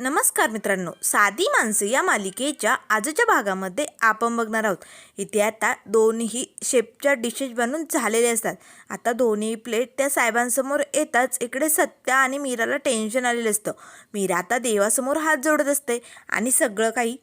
नमस्कार मित्रांनो साधी माणसं या मालिकेच्या आजच्या भागामध्ये आपण बघणार आहोत. इथे आता दोन्ही शेपच्या डिशेस बनून झालेले असतात. आता दोन्ही प्लेट त्या साहेबांसमोर येताच इकडे सत्या आणि मीराला टेन्शन आलेलं असतं. मीरा आता देवासमोर हात जोडत असते आणि सगळं काही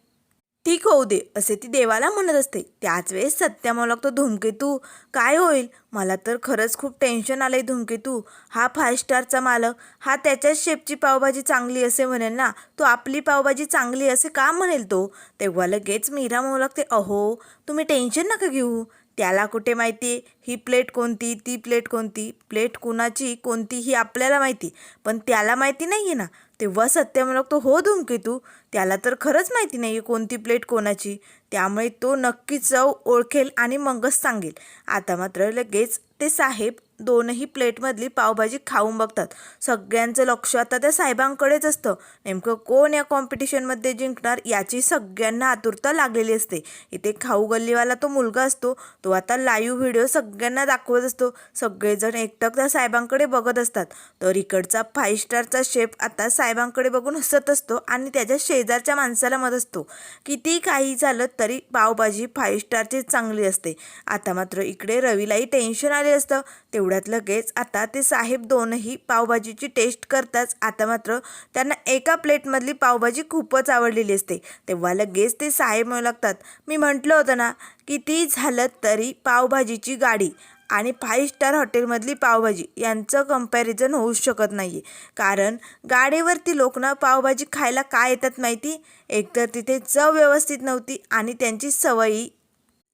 ठीक होऊ दे असे ती देवाला म्हणत असते. त्याच वेळेस सत्या मला लागतो धूमकेतू काय होईल? मला तर खरंच खूप टेन्शन आलंय धूमकेतू. हा फाय स्टारचा मालक हा त्याच्याच शेपची पावभाजी चांगली असे म्हणेल ना तो आपली पावभाजी चांगली असे का म्हणेल तो? तेव्हा लगेच मीरा म्हणू लागते अहो तुम्ही टेन्शन नका घेऊ. त्याला कुठे माहिती? ही प्लेट कोणती? ती प्लेट कोणती? प्लेट कुणाची? कोणती? ही आपल्याला माहिती. पण त्याला माहिती नाही आहे ना. तेव्हा सत्य म्हणू लागतो हो धूमकेतू त्याला तर खरंच माहिती नाही आहे कोणती प्लेट कोणाची. त्यामुळे तो नक्की चव ओळखेल आणि मगच सांगेल. आता मात्र लगेच ते साहेब दोनही प्लेटमधली पावभाजी खाऊन बघतात. सगळ्यांचं लक्ष आता त्या साहेबांकडेच असतं. नेमकं कोण या कॉम्पिटिशनमध्ये जिंकणार याची सगळ्यांना आतुरता लागलेली असते. इथे खाऊ गल्लीवाला तो मुलगा असतो. तो आता लाईव्ह व्हिडिओ सगळ्यांना दाखवत असतो. सगळेजण एकटक त्या साहेबांकडे बघत असतात. तर इकडचा फाईव्ह स्टारचा शेफ आता साहेबांकडे बघून हसत असतो आणि त्याच्या शेजारच्या माणसाला मत असतो. किती काही झालं तरी पावभाजी फाईव्ह स्टारची चांगली असते. आता मात्र इकडे रवीलाही टेन्शन आले असतं. तेवढ्यात लगेच आता ते साहेब दोनही पावभाजीची टेस्ट करताच आता मात्र त्यांना एका प्लेटमधली पावभाजी खूपच आवडलेली असते. तेव्हा लगेच ते साहेब म्हणू लागतात मी म्हटलं होतं ना किती झालं तरी पावभाजीची गाडी आणि फाईव्ह स्टार हॉटेलमधली पावभाजी यांचं कंपॅरिझन होऊच शकत नाही आहे कारण गाडीवरती लोक ना पावभाजी खायला काय येतात माहिती? एकतर तिथे चव व्यवस्थित नव्हती आणि त्यांची सवयी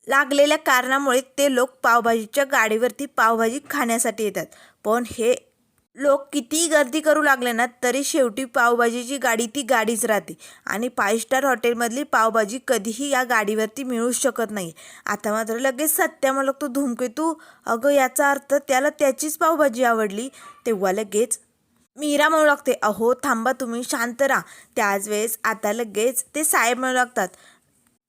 लागलेल्या कारणामुळे ते लोक पावभाजीच्या गाडीवरती पावभाजी खाण्यासाठी येतात. पण हे लोक कितीही गर्दी करू लागले ना तरी शेवटी पावभाजीची गाडी ती गाडीच राहते. आणि फाय स्टार हॉटेलमधली पावभाजी कधीही या गाडीवरती मिळू शकत नाही. आता मात्र लगेच सत्या मला तो धूमकेतू अगं याचा अर्थ त्याला त्याचीच पावभाजी आवडली. तेव्हा लगेच मीरा म्हणू लागते अहो थांबा तुम्ही शांत राहा. त्याच वेळेस आता लगेच ते साहेब म्हणू लागतात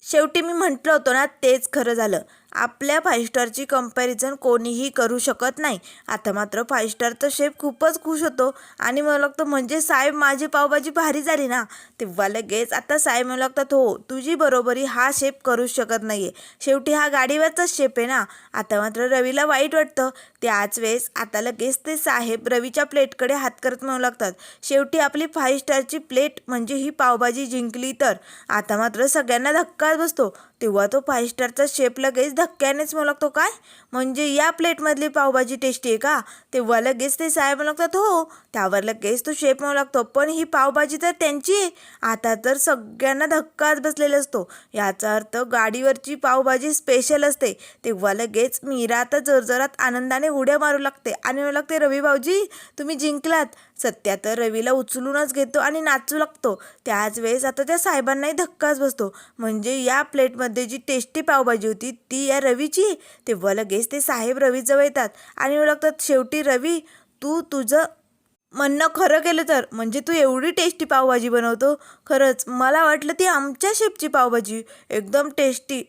शेवटी मी म्हटलं होतं ना तेच खरं झालं. आपल्या फाईव्ह स्टारची कंपॅरिझन कोणीही करू शकत नाही. आता मात्र फाईव्ह स्टारचा शेफ खूपच खुश होतो. आणि मला लागतं म्हणजे साहेब माझी पावभाजी भारी झाली ना. तेव्हा लगेच आता साहेब म्हणू लागतात हो तुझी बरोबरी हा शेफ करूच शकत नाही आहे शेवटी हा गाडीवरचाच शेप आहे ना. आता मात्र रवीला वाईट वाटतं. त्याच वेळेस आता लगेच ते साहेब रवीच्या प्लेटकडे हात करत म्हणू लागतात. शेवटी आपली फाईव्ह स्टारची प्लेट म्हणजे ही पावभाजी जिंकली तर. आता मात्र सगळ्यांना धक्काच बसतो. तेव्हा तो फाईव्ह स्टारचा शेप लगेच धक्क्यानेच म्हणतो काय? म्हणजे या प्लेटमधली पावभाजी टेस्टी आहे का? तेव्हा लगेच ते साहेब म्हणतात लागतात हो त्यावर लगेच तो शेप मारू लागतो. पण ही पावभाजी तर त्यांची. आता तर सगळ्यांना धक्काच बसलेला असतो. याचा अर्थ गाडीवरची पावभाजी स्पेशल असते. तेव्हा लगेच मीरा आता जोरजोरात आनंदाने उड्या मारू लागते. आणि म्हणू लागते रवी भाऊजी तुम्ही जिंकलात. सत्या तर रवीला उचलूनच घेतो आणि नाचू लागतो. त्याच वेळेस आता त्या साहेबांनाही धक्काच बसतो. म्हणजे या प्लेटमध्ये जी टेस्टी पावभाजी होती ती या रवीची. तेव्हा लगेच ते साहेब रवीजवळ येतात. आणि म्हणू लागतात शेवटी रवी तू तुझं म्हणणं खरं केलं तर. म्हणजे तू एवढी टेस्टी पावभाजी बनवतो. खरंच मला वाटलं ती आमच्या शेपची पावभाजी. एकदम टेस्टी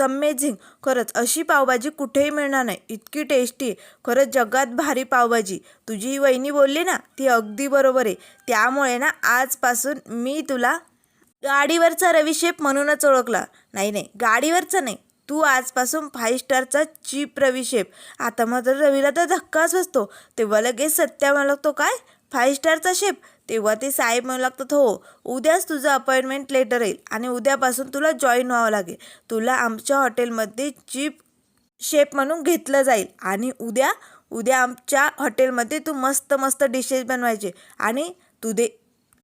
अमेझिंग खरंच अशी पावभाजी कुठेही मिळणार नाही. इतकी टेस्टी खरंच जगात भारी पावभाजी. तुझी ही वहिनी बोलली ना ती अगदी बरोबर आहे. त्यामुळे ना आजपासून मी तुला गाडीवरचा रवी शेप म्हणूनच ओळखला. नाही नाही गाडीवरचा नाही. तू आजपासून फाईव्ह स्टारचा चीप रवी शेप. आता मात्र रवीला तर धक्काच बसतो. तेव्हा लगेच सत्या म्हणू लागतो काय? फाईव्ह स्टारचा शेप? तेव्हा ते साहेब म्हणू लागतात हो उद्याच तुझं अपॉइंटमेंट लेटर येईल आणि उद्यापासून तुला जॉईन व्हावं लागेल. तुला आमच्या हॉटेलमध्ये चीप शेप म्हणून घेतलं जाईल आणि उद्या उद्या आमच्या हॉटेलमध्ये तू मस्त मस्त डिशेस बनवायचे आणि तू दे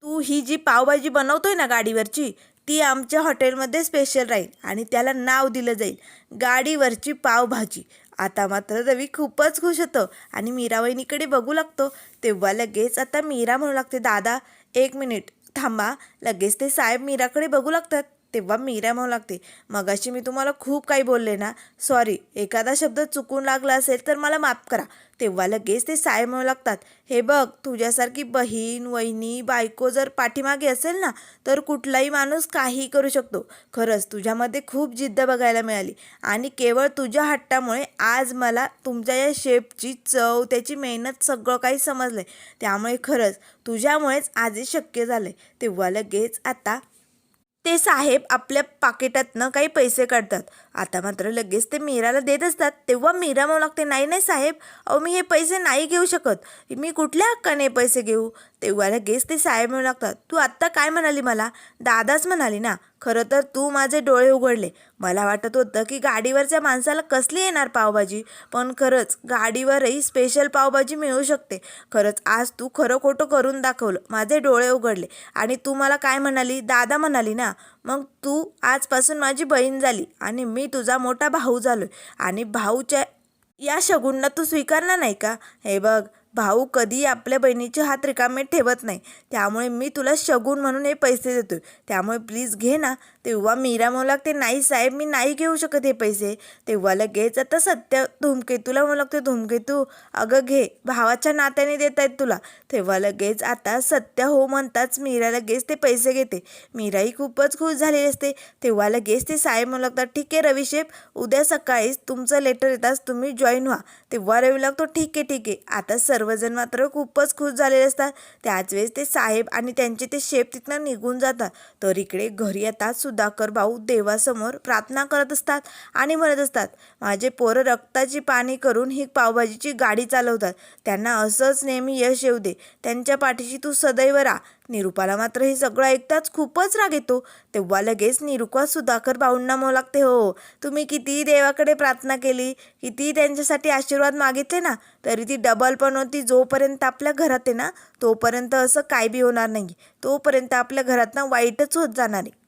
तू ही जी पावभाजी बनवतोय ना गाडीवरची ती आमच्या हॉटेलमध्ये स्पेशल राहील आणि त्याला नाव दिलं जाईल गाडीवरची पावभाजी. आता मात्र रवी खूपच खुश होतो आणि मीरावहिनीकडे बघू लागतो. तेव्हा लगेच आता मीरा म्हणू लागते दादा एक मिनिट थांबा. लगेच ते साहेब मीराकडे बघू लागतात. तेव्हा मीरा म्हणू लागते मगाशी मी तुम्हाला खूप काही बोलले ना. सॉरी एखादा शब्द चुकून लागला असेल तर मला माफ करा. तेव्हा लगेच ते साय म्हणू लागतात हे बघ तुझ्यासारखी बहीण वहिनी बायको जर पाठीमागे असेल ना तर कुठलाही माणूस काही करू शकतो. खरंच तुझ्यामध्ये खूप जिद्द बघायला मिळाली आणि केवळ तुझ्या हट्टामुळे आज मला तुमच्या या शेपची चव त्याची मेहनत सगळं काही समजलं त्यामुळे खरंच तुझ्यामुळेच आजही शक्य झालं तेव्हा लगेच आता ते साहेब आपल्या पाकिटातनं काही पैसे काढतात. आता मात्र लगेच ते मीराला देत असतात. तेव्हा मीरा म्हणू लागते नाही नाही साहेब अहो मी हे पैसे नाही घेऊ शकत. मी कुठल्या हक्काने पैसे घेऊ? तेव्हा लगेच ते साहेब म्हणू लागतात तू आत्ता काय म्हणाली मला? दादाच म्हणाली ना. खरं तर तू माझे डोळे उघडले. मला वाटत होतं की गाडीवरच्या माणसाला कसली येणार पावभाजी. पण खरंच गाडीवरही स्पेशल पावभाजी मिळू शकते. खरंच आज तू खरं खोटं करून दाखवलं. माझे डोळे उघडले. आणि तू मला काय म्हणाली? दादा म्हणाली ना. मग तू आजपासून माझी बहीण झाली. आणि मी मी तुझा मोठा भाऊ झालो आणि भाऊच्या या शगुनला तू स्वीकारणार नाही का? हे बघ. भाऊ कधी आपल्या बहिणीचे हात रिकामे ठेवत नाही. त्यामुळे मी तुला शगून म्हणून हे पैसे देतो त्यामुळे प्लीज घे ना. तेव्हा मीरा म्हणू लागते नाही साहेब मी नाही घेऊ शकत हे पैसे. तेव्हा लगेच आता सत्य धूमकेतूला म्हणू लागते धूमकेतू अगं घे भावाच्या नात्याने देत आहेत तुला. तेव्हा लगेच आता सत्य हो म्हणताच मीरा लगेच ते पैसे घेते. मीराही खूपच खुश झालेली असते. तेव्हा लगेच ते साहेब म्हणू लागतात ठीक आहे रविशेप उद्या सकाळीच तुमचं लेटर येताच तुम्ही जॉईन व्हा. तेव्हा रवी लागतो ठीक आहे ठीक आहे. आता सर्वजण मात्र खूपच खुश झालेले असतात. त्याच वेळेस ते साहेब आणि त्यांचे ते शेप तिथनं निघून जातात. तर इकडे घरी येतात सुधाकर भाऊ देवासमोर प्रार्थना करत असतात आणि म्हणत असतात माझे पोरं रक्ताची पाणी करून ही पावभाजीची गाडी चालवतात. त्यांना असंच नेहमी यश येऊ दे. त्यांच्या पाठीशी तू सदैव राहा. निरुपाला मात्र हे सगळं ऐकताच खूपच राग येतो. तेव्हा लगेच निरुपा सुधाकर भाऊंना म्हणू लागते हो तुम्ही कितीही देवाकडे प्रार्थना केली कितीही त्यांच्यासाठी आशीर्वाद मागितले ना तरी ती डबल पण होती जोपर्यंत आपल्या घरात आहे ना तोपर्यंत असं काय बी होणार नाही तोपर्यंत आपल्या घरात ना वाईटच होत जाणार आहे.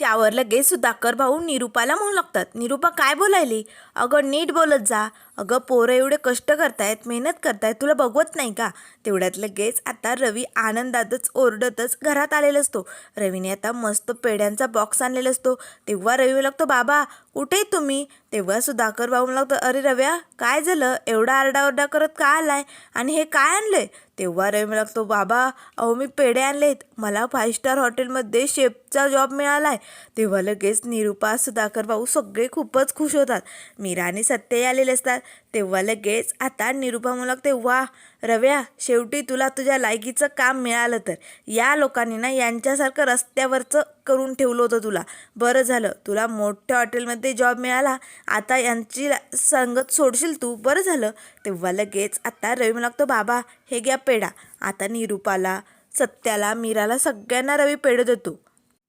त्यावर लगेच सुधाकर भाऊ निरुपाला म्हणू लागतात निरुपा काय बोलायली? अगं नीट बोलत जा. अगं पोरं एवढे कष्ट करतायत मेहनत करतायत तुला बघवत नाही का? तेवढ्यात लगेच आता रवी आनंदातच ओरडतच घरात आलेला असतो. रवीने आता मस्त पेड्यांचा बॉक्स आणलेला असतो. तेव्हा रवी लागतो बाबा कुठे तुम्ही? तेव्हा सुधाकर भाऊ लागतो अरे रव्या काय झालं? एवढा आरडाओरडा करत का आलाय? आणि हे काय आणलंय? तेव्हा रवी लागतो बाबा अहो मी पेढे आणलेत. मला फाईव्ह स्टार हॉटेलमध्ये शेफचा जॉब मिळालाय. तेव्हा लगेच निरुपा सुधाकर भाऊ सगळे खूपच खुश होतात. मीरा आणि सत्य आलेले असतात. तेव्हा लगेच आता निरुपा मुलग वा रव्या शेवटी तुला तुझ्या लायकीचं काम मिळालं तर. या लोकांनी ना यांच्यासारखं रस्त्यावरचं करून ठेवलं होतं तुला. बरं झालं तुला मोठ्या हॉटेलमध्ये जॉब मिळाला. आता यांची संगत सोडशील तू? बरं झालं. तेव्हा लगेच आता रवी मला लागतो बाबा हे घ्या पेढा. आता निरुपाला सत्याला मीराला सगळ्यांना रवी पेढे देतो.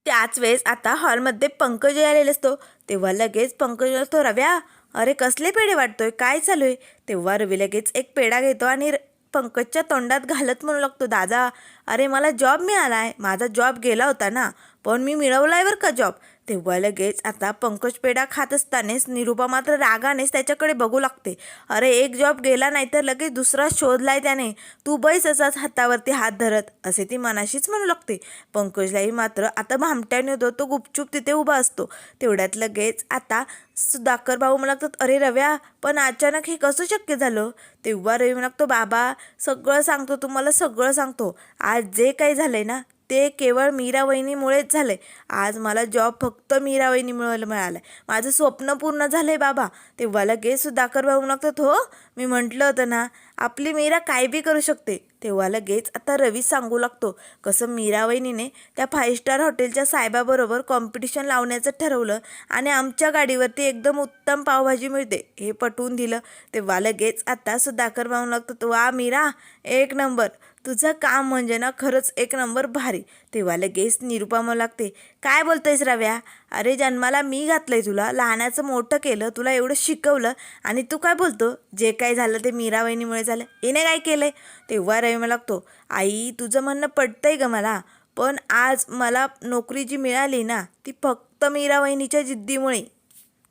त्याच वेळेस आता हॉलमध्ये पंकज आलेला असतो. तेव्हा लगेच पंकज असतो रव्या अरे कसले पेढे वाटतोय? काय चालू आहे? तेव्हा रवी लगेच एक पेढा घेतो आणि पंकजच्या तोंडात घालत म्हणू लागतो दादा अरे मला जॉब मिळाला आहे माझा जॉब गेला होता ना. पण मी मिळवला आहे बरं का जॉब तेव्हा लगेच आता पंकज पेढा खात असतानाच निरुपा मात्र रागानेच त्याच्याकडे बघू लागते. अरे एक जॉब गेला नाही तर लगेच दुसरा शोधलाय त्याने. तू बैस असाच हातावरती हात धरत असे ती मनाशीच म्हणू लागते. पंकजलाही मात्र आता भामट्याने होतो तो गुपचूप तिथे उभा असतो. तेवढ्यात लगेच आता सुधाकर भाऊ मला लागतात अरे रव्या पण अचानक हे कसं शक्य झालं? तेव्हा रवी म्हणा लागतो बाबा सगळं सांगतो तुम्हाला सगळं सांगतो. आज जे काही झालंय ना ते केवळ मीरा वहिनीमुळेच झालंय आज मला जॉब फक्त मीरा वहिनीमुळे आहे माझं स्वप्न पूर्ण झालंय बाबा. तेव्हा लगेच सुधाकर भाऊ लागतात हो मी म्हटलं होतं ना आपली मीरा काय बी करू शकते. तेव्हा लगेच आता रवी सांगू लागतो. कसं मीरा वहिनीने त्या फाईव्ह स्टार हॉटेलच्या साहेबाबरोबर कॉम्पिटिशन लावण्याचं ठरवलं आणि आमच्या गाडीवरती एकदम उत्तम पावभाजी मिळते हे पटवून दिलं. तेव्हा लगेच आता सुधाकर भाऊ लागतो वा मीरा एक नंबर. तुझं काम म्हणजे ना खरंच एक नंबर भारी. तेव्हा लगेच निरुपा मला लागते काय बोलतेस रव्या? अरे जन्माला मी घातलंय तुला लहानाचं मोठं केलं तुला एवढं शिकवलं आणि तू काय बोलतो? जे काय झालं ते मीरा वहिनीमुळे झालं. हिने काय केलंय? तेव्हा रवी मला लागतो आई तुझं म्हणणं पटतंय ग मला पण आज मला नोकरी जी मिळाली ना ती फक्त मीरा वहिनीच्या जिद्दीमुळे.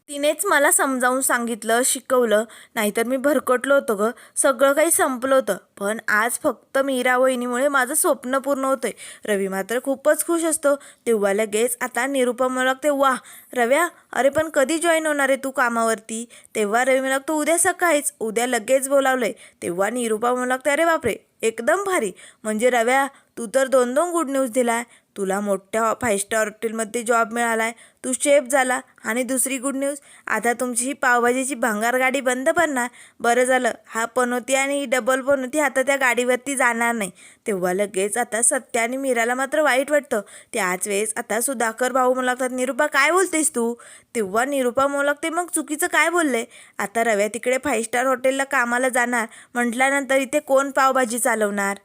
तिनेच मला समजावून सांगितलं शिकवलं. नाहीतर मी भरकटलो होतो ग. सगळं काही संपलं होतं. पण आज फक्त मीरा वहिनीमुळे माझं स्वप्न पूर्ण होतं आहे रवी मात्र खूपच खुश असतो. तेव्हा लगेच आता निरुपम मला लागते वा रव्या अरे पण कधी जॉईन होणार आहे तू कामावरती? तेव्हा रवी मला उद्या सकाळीच. उद्या लगेच बोलावलंय. तेव्हा निरुपा मला लागते अरे बापरे एकदम भारी. म्हणजे रव्या तू तर दोन दोन गुड न्यूज दिलाय. तुला मोठ्या फाईव्ह स्टार हॉटेलमध्ये जॉब मिळालाय. तू शेफ झाला. आणि दुसरी गुड न्यूज आता तुमची ही पावभाजीची भंगार गाडी बंद पडणार. बरं झालं हा पनोती आणि ही डबल पनोती आता त्या गाडीवरती जाणार नाही. तेव्हा लगेच आता सत्य आणि मीराला मात्र वाईट वाटतं. त्याच वेळेस आता सुधाकर भाऊ मला लागतात निरुपा काय बोलतेस तू? तेव्हा निरुपा मला लागते मग चुकीचं काय बोलले? आता रव्या तिकडे फाईव्ह स्टार हॉटेलला कामाला जाणार. म्हटल्यानंतर इथे कोण पावभाजी चालवणार?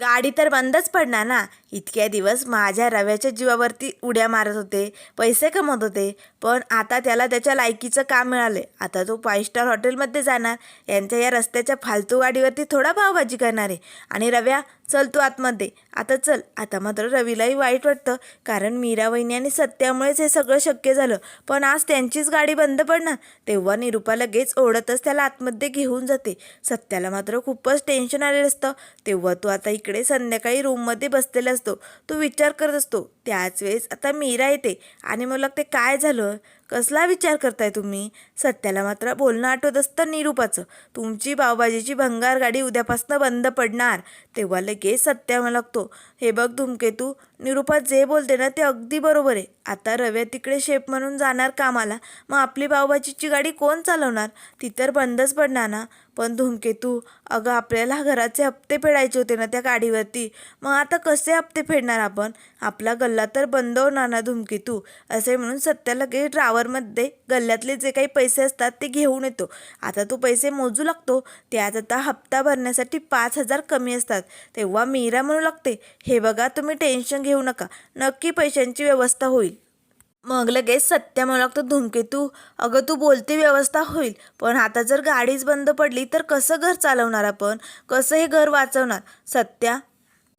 गाडी तर बंदच पडणार ना. इतक्या दिवस माझ्या रव्याच्या जीवावरती उड्या मारत होते पैसे कमवत होते पण आता त्याला त्याच्या लायकीचं काम मिळाले आता तो फाईव्ह स्टार हॉटेलमध्ये जाणार. यांच्या या रस्त्याच्या फालतू गाडीवरती थोडा पावभाजी करणार आहे. आणि रव्या चल तू आतमध्ये. आता चल. आता मात्र रवीलाही वाईट वाटतं. कारण मीरा वहिनी आणि सत्यामुळेच हे सगळं शक्य झालं. पण आज त्यांचीच गाडी बंद पडणार. तेव्हा निरुपा लगेच ओढतच त्याला आतमध्ये घेऊन जाते. सत्याला मात्र खूपच टेन्शन आलेलं असतं. तेव्हा तो आता इकडे संध्याकाळी रूममध्ये बसलेला असतो. तो विचार करत असतो त्याच वेळेस आता मीरा येते. आणि मला ते काय झालं? कसला विचार करताय तुम्ही? सत्याला मात्र बोलणं आठवत असतं निरूपाचं. तुमची पावभाजीची भंगार गाडी उद्यापासनं बंद पडणार तेव्हा लगेच सत्या मला लागतो हे बघ धूमकेतू निरूपा जे बोलते ना ते अगदी बरोबर आहे. आता रव्या तिकडे शेप म्हणून जाणार कामाला. मग आपली पावभाजीची गाडी कोण चालवणार? ती तर बंदच पडणार ना. पण धुमकेतू अगं आपल्याला घराचे हप्ते फेडायचे होते ना त्या गाडीवरती. मग आता कसे हप्ते फेडणार आपण? आपला गल्ला तर बंद होणार ना धुमकेतू असे म्हणून सत्या लगेच ड्रावरमध्ये गल्ल्यातले जे काही पैसे असतात ते घेऊन येतो. आता तो पैसे मोजू लागतो. त्यात आता हप्ता भरण्यासाठी पाच हजार कमी असतात. तेव्हा मीरा म्हणू लागते हे बघा तुम्ही टेन्शन घेऊ नका. नक्की पैशांची व्यवस्था होईल. मग लगेच सत्या मला तो धुमकेतू अगं तू बोलते व्यवस्था होईल पण आता जर गाडीच बंद पडली तर कसं घर चालवणार आपण? कसं हे घर वाचवणार? सत्या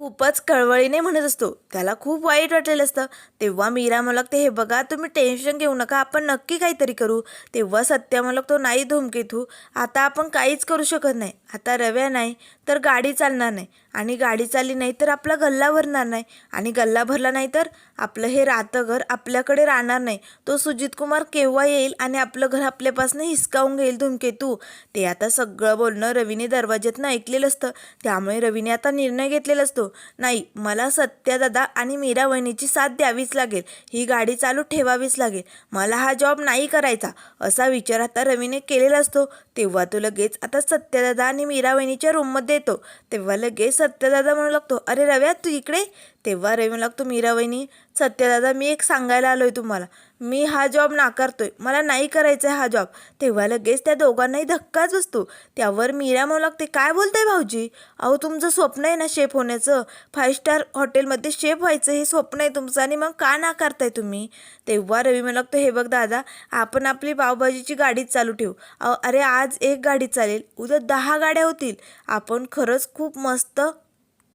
खूपच कळवळीने म्हणत असतो. त्याला खूप वाईट वाटलेलं असतं. तेव्हा मीरा मला लागते हे बघा तुम्ही टेन्शन घेऊ नका आपण नक्की काहीतरी करू. तेव्हा सत्या मला लागतो नाही धूमकेतू आता आपण काहीच करू शकत नाही. आता रव्या नाही तर गाडी चालणार नाही. आणि गाडी चालली नाही तर आपला गल्ला भरणार नाही. आणि गल्ला भरला नाही तर आपलं हे राहतं घर आपल्याकडे राहणार नाही. तो सुजित कुमार केव्हा येईल आणि आपलं घर आपल्यापासून हिसकावून घेईल धुमकेतू ते? आता सगळं बोलणं रवीने दरवाज्यातनं ऐकलेलं असतं. त्यामुळे रवीने आता निर्णय घेतलेला असतो. नाही मला सत्यादादा आणि मीरा वहिनीची साथ द्यावीच लागेल. ही गाडी चालू ठेवावीच लागेल. मला हा जॉब नाही करायचा. असा विचार आता रवीने केलेला असतो. तेव्हा तो लगेच आता सत्यदादा आणि मीरा वहिनीच्या रूममध्ये येतो. तेव्हा लगेच सत्यदादा म्हणू लागतो अरे रव्या तू इकडे? तेव्हा रवी लागतो मीरा सत्यदादा मी एक सांगायला आलो आहे तुम्हाला. मी हा जॉब नाकारतोय. मला नाही करायचा आहे हा जॉब तेव्हा लगेच त्या दोघांनाही धक्काच बसतो. त्यावर मीरा म्हणू लागते काय बोलताय भाऊजी? अहो तुमचं स्वप्न आहे ना शेफ होण्याचं. फाईव्ह स्टार हॉटेलमध्ये शेफ व्हायचं हे स्वप्न आहे तुमचं आणि मग का नाकारताय तुम्ही? तेव्हा रवी म्हणू लागतो हे बघ दादा आपण आपली पावभाजीची गाडीच चालू ठेवू. अहो, अरे आज एक गाडी चालेल. उद्या दहा गाड्या होतील. आपण खरंच खूप मस्त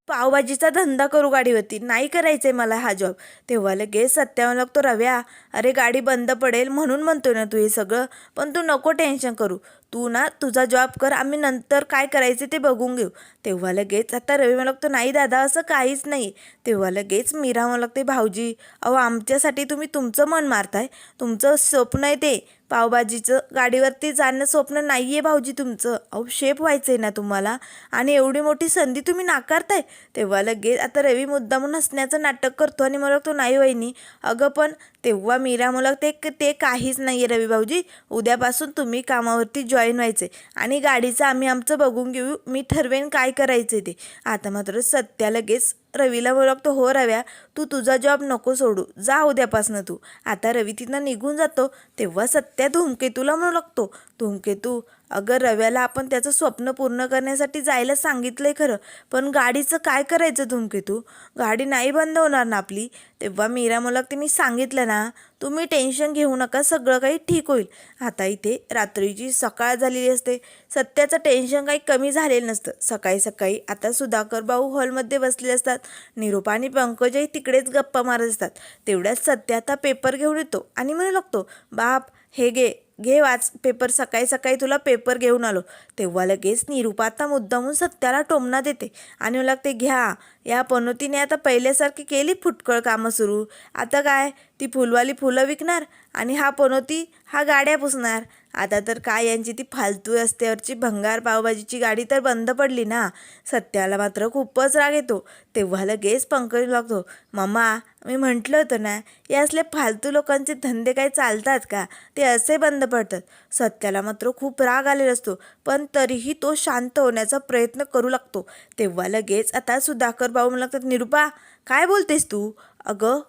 पावभाजीचा धंदा करू गाडीवरती. नाही करायचंय मला हा जॉब तेव्हा लगेच सत्यावर लागतो रव्या अरे गाडी बंद पडेल म्हणून म्हणतो ना तू हे सगळं. पण तू नको टेन्शन करू. तू ना तुझा जॉब कर आम्ही नंतर काय करायचे ते बघून घेऊ. तेव्हा लगेच आता रवी मला लागतो नाही दादा असं काहीच नाही. तेव्हा लगेच मीरा मला लागते भाऊजी अहो आमच्यासाठी तुम्ही तुमचं मन मारताय. तुमचं स्वप्न आहे ते. पावभाजीचं गाडीवरती जाणं स्वप्न नाही आहे भाऊजी तुमचं. अहो शेप व्हायचं आहे ना तुम्हाला. आणि एवढी मोठी संधी तुम्ही नाकारताय. तेव्हा लगेच आता रवी मुद्दामून हसण्याचं नाटक करतो आणि मला तो नाही वहिनी. अगं पण तेव्हा मीरा मला ते ते काहीच नाही आहे रवी भाऊजी. उद्यापासून तुम्ही कामावरती जॉईन व्हायचे आणि गाडीचं आम्ही आमचं बघून घेऊ. मी ठरवेन काय करायचं ते. आता मात्र सत्या लगेच रवीला बोलतो हो रव्या तू तुझा जॉब नको सोडू जा उद्यापासनं तू. आता रवी तिथनं निघून जातो तेव्हा सत्या धूमकेतूला म्हणू लागतो धूमकेतू. अगं रव्याला आपण त्याचं स्वप्न पूर्ण करण्यासाठी जायला सांगितलंय खरं पण गाडीचं काय करायचं धूमकेतू? गाडी नाही बंद होणार ना आपली. तेव्हा मीरा मला मी सांगितलं ना तुम्ही टेन्शन घेऊ नका सगळं काही ठीक होईल. आता इथे रात्रीची सकाळ झालेली असते. सत्याचं टेन्शन काही कमी झालेलं नसतं. सकाळी सकाळी आता सुधाकर भाऊ हॉलमध्ये बसलेले असतात. निरूपा आणि पंकजही तिकडेच गप्पा मारत असतात. तेवढ्यात सत्या आता पेपर घेऊन येतो आणि म्हणू लागतो बाप हे घे घे वाच पेपर सकाळी सकाळी तुला पेपर घेऊन आलो. तेव्हा लगेच निरूपा आता मुद्दामून सत्याला टोमना देते आणि मला लागते घ्या या पनोतीने आता पहिल्यासारखी केली फुटकळ कामं सुरू. आता काय ती फुलवाली फुलं विकणार आणि हा पनोती हा गाड्या पुसणार. आता तर काय यांची ती फालतू रस्त्यावरची भंगार पावभाजीची गाडी तर बंद पडली ना. सत्याला मात्र खूपच राग येतो. तेव्हा लगेच पंकज लागतो मम्मा मी म्हटलं होतं ना या असले फालतू लोकांचे धंदे काही चालतात का? ते असे बंद पडतात. सत्याला मात्र खूप राग आलेला असतो पण तरीही तो शांत होण्याचा प्रयत्न करू लागतो. तेव्हा लगेच आता सुधाकर भाऊ म्हणू लागतात निरूपा काय बोलतेस तू? अगं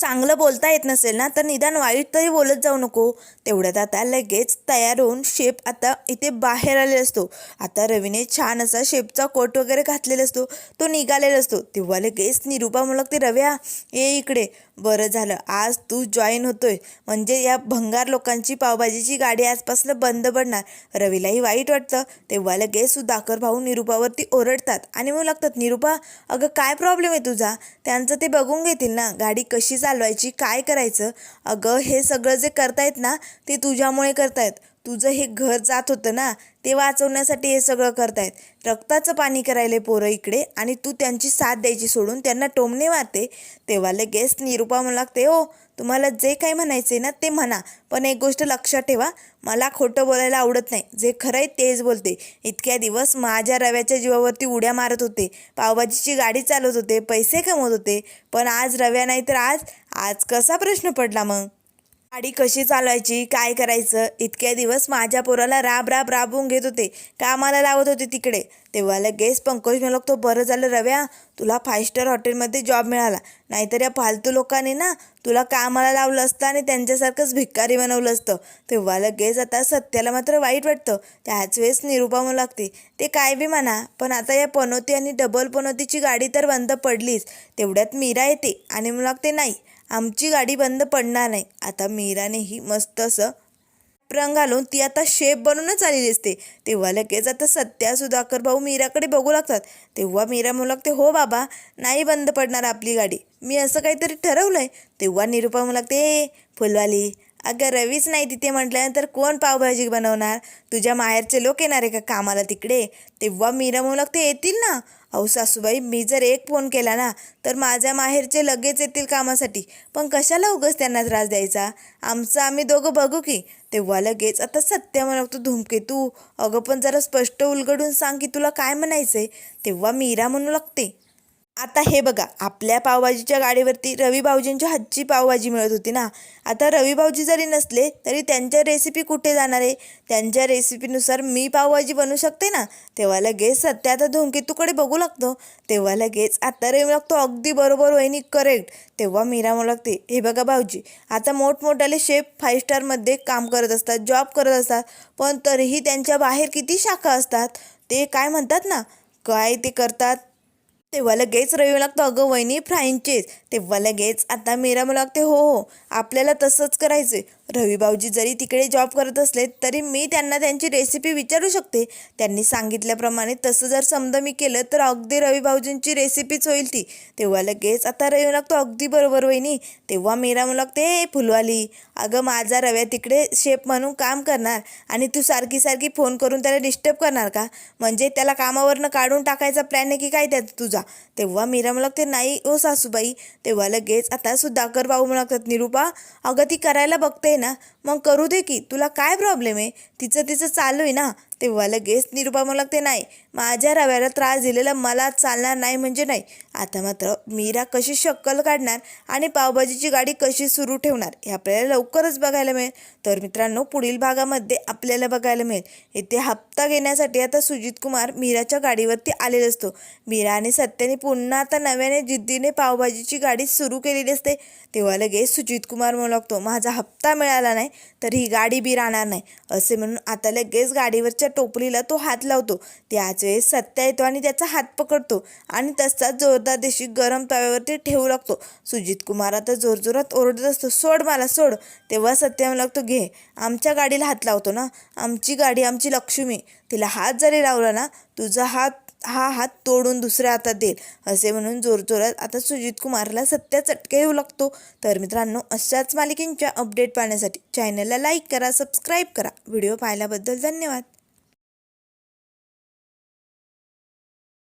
चांगलं बोलता येत नसेल ना तर निदान वाईट तरी बोलत जाऊ नको. तेवढ्यात आता लगेच तयार होऊन शेप आता इथे बाहेर आलेला असतो. आता रवीने छान असा शेपचा कोट वगैरे घातलेला असतो. तो निघालेला असतो. तेव्हा लगेच निरूपा मुलग ते रव्या ये इकडे. बरं झालं. आज तू जॉईन होतोय. म्हणजे या भंगार लोकांची पावभाजीची गाडी आजपासून बंद पडणार. रवीलाही वाईट वाटतं. तेव्हा लगेच सुधाकर भाऊ निरूपावरती ओरडतात. आणि मग लागतात निरूपा अगं काय प्रॉब्लेम आहे तुझा? त्यांचं ते बघून घेतील ना. गाडी कशी चालवायची काय करायचं? अगं हे सगळं जे करतायत ना ते तुझ्यामुळे करतायत. तुझं हे घर जात होतं ना ते वाचवण्यासाठी हे सगळं करतायत. रक्ताचं पाणी करायले पोरं इकडे आणि तू त्यांची साथ द्यायची सोडून त्यांना टोमणे मारते. तेव्हा लगेच निरुपा म्हणू लागते हो तुम्हाला जे काही म्हणायचे ना ते म्हणा. पण एक गोष्ट लक्षात ठेवा मला खोटं बोलायला आवडत नाही. जे खरं आहे तेच बोलते. इतक्या दिवस माझ्या रव्याच्या जीवावरती उड्या मारत होते. पावभाजीची गाडी चालवत होते पैसे कमवत होते. पण आज रव्या नाही तर आज आज कसा प्रश्न पडला मग? गाडी कशी चालवायची काय करायचं? इतक्या दिवस माझ्या पोराला राब राब राबवून घेत होते. कामाला लावत होते तिकडे. तेव्हा लगेच पंकज मला तो बरं झालं रव्या. तुला फाय स्टार हॉटेलमध्ये जॉब मिळाला. नाहीतर या फालतू लोकांनी ना तुला कामाला लावलं असतं आणि त्यांच्यासारखंच भिक्कारी बनवलं असतं. तेव्हा लगेच आता सत्याला मात्र वाईट वाटतं. त्याच वेळेस निरूपा म्हणू लागते ते काय बी म्हणा पण आता या पनोती आणि डबल पनोतीची गाडी तर बंद पडलीच. तेवढ्यात मीरा येते आणि म्हणू लागते नाही आमची गाडी बंद पडणार नाही. आता मीरानेही मस्त असं रंग घालून ती आता शेप बनूनच आलेली असते. तेव्हा लगेच आता सत्या सुधाकर भाऊ मीराकडे बघू लागतात. तेव्हा मीरा म्हणू लागते हो बाबा नाही बंद पडणार आपली गाडी. मी असं काहीतरी ठरवलंय. तेव्हा निरुपा म्हणू लागते ए फुलवाली अगं रवीच नाही तिथे म्हटल्यानंतर कोण पावभाजी बनवणार? तुझ्या माहेरचे लोक येणार आहे का कामाला तिकडे? तेव्हा मीरा म्हणू लागते येतील ना. अहो सासूबाई मी जर एक फोन केला ना तर माझ्या माहेरचे लगेच येतील कामासाठी. पण कशाला उगस त्यांना त्रास द्यायचा? आमचं आम्ही दोघं बघू की. तेव्हा लगेच आता सत्य म्हणतो धूमकेतू. अगं पण जरा स्पष्ट उलगडून सांग की तुला काय म्हणायचंय? तेव्हा मीरा म्हणू लागते. आता हे बघा आपल्या पावभाजीच्या गाडीवरती रवी भाऊजींच्या हातची पावभाजी मिळत होती ना? आता रवी भाऊजी जरी नसले तरी त्यांच्या रेसिपी कुठे जाणार आहे? त्यांच्या रेसिपीनुसार मी पावभाजी बनवू शकते ना? तेव्हा लगेच सध्या आता धूमकेतूकडे बघू लागतो. तेव्हा लगेच आता रवी लागतो अगदी बरोबर वहिनी करेक्ट तेव्हा मीरा म्हणू लागते हे बघा भाऊजी आता मोठमोठाले शेफ फाईव्ह स्टारमध्ये काम करत असतात जॉब करत असतात पण तरीही त्यांच्या बाहेर किती शाखा असतात? ते काय म्हणतात ना? काय ते करतात? तेव्हा लगेच रवी लागतो अगं वहिनी फ्राईंचेच तेव्हा लगेच आता मीरा मला लागते हो हो आपल्याला तसंच करायचं रवीभाऊजी जरी तिकडे जॉब करत असले तरी मी त्यांना त्यांची रेसिपी विचारू शकते. त्यांनी सांगितल्याप्रमाणे तसं जर समजा मी केलं तर अगदी रवी भाऊजींची रेसिपीच होईल ती. तेव्हा लगेच आता रवी लागतो अगदी बरोबर वहिनी. तेव्हा मीरा म्हणू लागते फुलवाली अगं माझा रव्या तिकडे शेप म्हणून काम करणार आणि तू सारखी सारखी फोन करून त्याला डिस्टर्ब करणार का? म्हणजे त्याला कामावरनं काढून टाकायचा प्लॅन आहे की काय त्यात तुझा? तेव्हा मीरा म्हणू लागते नाही ओ सासूबाई. तेव्हा लगेच आता सुधाकर भाऊ म्हणू लागतात निरूपा अगं ती करायला बघते ना मग करू दे की. तुला काय प्रॉब्लेम आहे? तिचं तिचं चालू आहे ना. तेव्हा लगेच निरुपा म्हणू लागते नाही माझ्या रव्याला त्रास दिलेला मला चालणार नाही म्हणजे नाही. आता मात्र मीरा कशी शक्कल काढणार आणि पावभाजीची गाडी कशी सुरू ठेवणार हे आपल्याला लवकरच बघायला मिळेल. तर मित्रांनो पुढील भागामध्ये आपल्याला बघायला मिळेल. येथे हप्ता घेण्यासाठी आता सुजित कुमार मीराच्या गाडीवरती आलेला असतो. मीरा आणि सत्याने पुन्हा आता नव्याने जिद्दीने पावभाजीची गाडी सुरू केलेली असते. तेव्हा लगेच सुजित कुमार म्हणू लागतो माझा हप्ता मिळाला नाही तर ही गाडी बी राहणार नाही. असे म्हणून आता लगेच गाडीवरच्या टोपलीला तो हात लावतो. त्याच वेळेस सत्या येतो आणि त्याचा हात पकडतो आणि तसाच जोरदार देशी गरम तव्यावरती ठेवू लागतो. सुजित कुमार आता जोरजोरात ओरडत असतो सोड मला सोड. तेव्हा सत्या लागतो घे आमच्या गाडीला हात लावतो ना. आमची गाडी आमची लक्ष्मी. तिला हात जरी लावला ना तुझा हात हा हात तोडून दुसऱ्या हातात देईल. असे म्हणून जोरजोरात आता सुजित कुमारला सत्या चटके येऊ लागतो. तर मित्रांनो अशाच मालिकेंच्या अपडेट पाहण्यासाठी चॅनलला लाईक करा सबस्क्राईब करा. व्हिडिओ पाहिल्याबद्दल धन्यवाद.